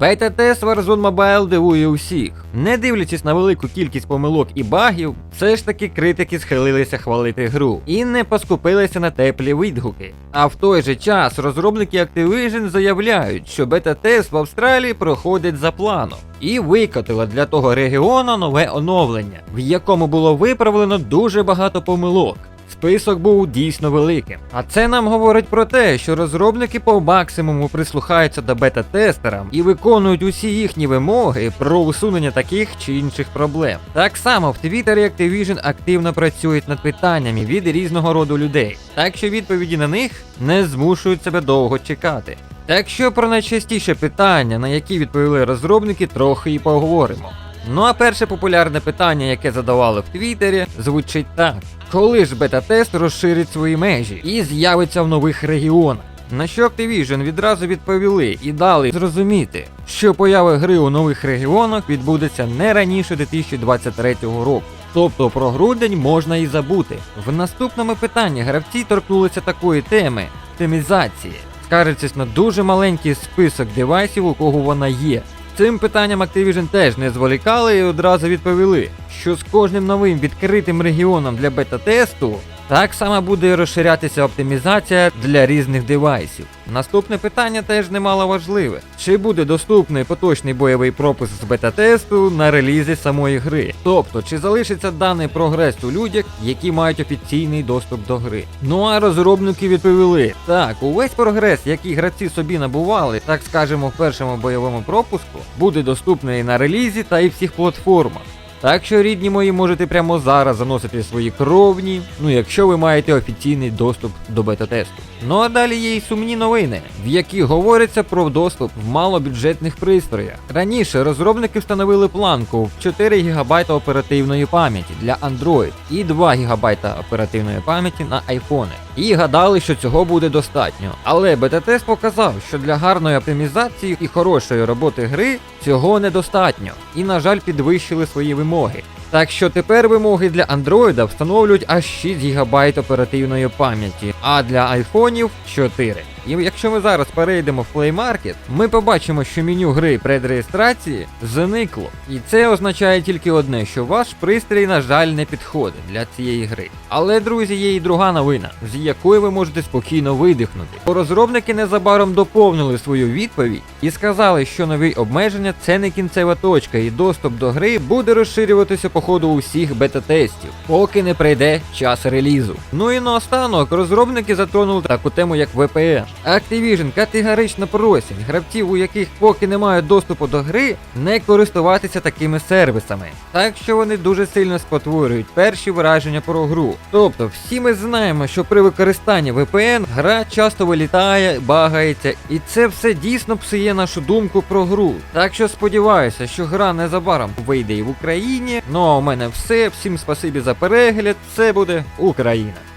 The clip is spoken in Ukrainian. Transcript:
Бета-тест Warzone Mobile дивує усіх. Не дивлячись на велику кількість помилок і багів, все ж таки критики схилилися хвалити гру і не поскупилися на теплі відгуки. А в той же час розробники Activision заявляють, що бета-тест в Австралії проходить за планом. І викотила для того регіону нове оновлення, в якому було виправлено дуже багато помилок. Список був дійсно великим. А це нам говорить про те, що розробники по максимуму прислухаються до бета-тестерам і виконують усі їхні вимоги про усунення таких чи інших проблем. Так само в Твіттері Activision активно працюють над питаннями від різного роду людей, так що відповіді на них не змушують себе довго чекати. Так що про найчастіше питання, на які відповіли розробники, трохи і поговоримо. Ну а перше популярне питання, яке задавали в Твіттері, звучить так: коли ж бета-тест розширить свої межі і з'явиться в нових регіонах? На що Activision відразу відповіли і дали зрозуміти, що поява гри у нових регіонах відбудеться не раніше 2023 року. Тобто про грудень можна і забути. В наступному питанні гравці торкнулися такої теми оптимізації, скаржачись на дуже маленький список девайсів, у кого вона є. Цим питанням Activision теж не зволікали і одразу відповіли, що з кожним новим відкритим регіоном для бета-тесту так само буде розширятися оптимізація для різних девайсів. Наступне питання теж немало важливе: чи буде доступний поточний бойовий пропуск з бета-тесту на релізі самої гри? Тобто, чи залишиться даний прогрес у людях, які мають офіційний доступ до гри? Ну а розробники відповіли: так, увесь прогрес, який гравці собі набували, так скажемо, в першому бойовому пропуску, буде доступний на релізі та і всіх платформах. Так що, рідні мої, можете прямо зараз заносити свої кровні, ну якщо ви маєте офіційний доступ до бета-тесту. Ну а далі є й сумні новини, в яких говориться про доступ в малобюджетних пристроях. Раніше розробники встановили планку в 4 ГБ оперативної пам'яті для Android і 2 ГБ оперативної пам'яті на iPhone. І гадали, що цього буде достатньо. Але бета-тест показав, що для гарної оптимізації і хорошої роботи гри цього недостатньо. І, на жаль, підвищили свої вимоги. Так що тепер вимоги для Android встановлюють аж 6 ГБ оперативної пам'яті, а для айфонів 4. І якщо ми зараз перейдемо в Play Market, ми побачимо, що меню гри предреєстрації зникло. І це означає тільки одне, що ваш пристрій, на жаль, не підходить для цієї гри. Але, друзі, є і друга новина, з якої ви можете спокійно видихнути. Розробники незабаром доповнили свою відповідь і сказали, що нові обмеження це не кінцева точка, і доступ до гри буде розширюватися по ходу усіх бета-тестів, поки не прийде час релізу. Ну і наостанок розробники затронули таку тему, як VPN. Activision категорично просять гравців, у яких поки немає доступу до гри, не користуватися такими сервісами. Так що вони дуже сильно спотворюють перші враження про гру. Тобто, всі ми знаємо, що при використанні VPN гра часто вилітає, багається, і це все дійсно псує нашу думку про гру. Так що сподіваюся, що гра незабаром вийде і в Україні. Ну а у мене все. Всім спасибі за перегляд. Це буде Україна.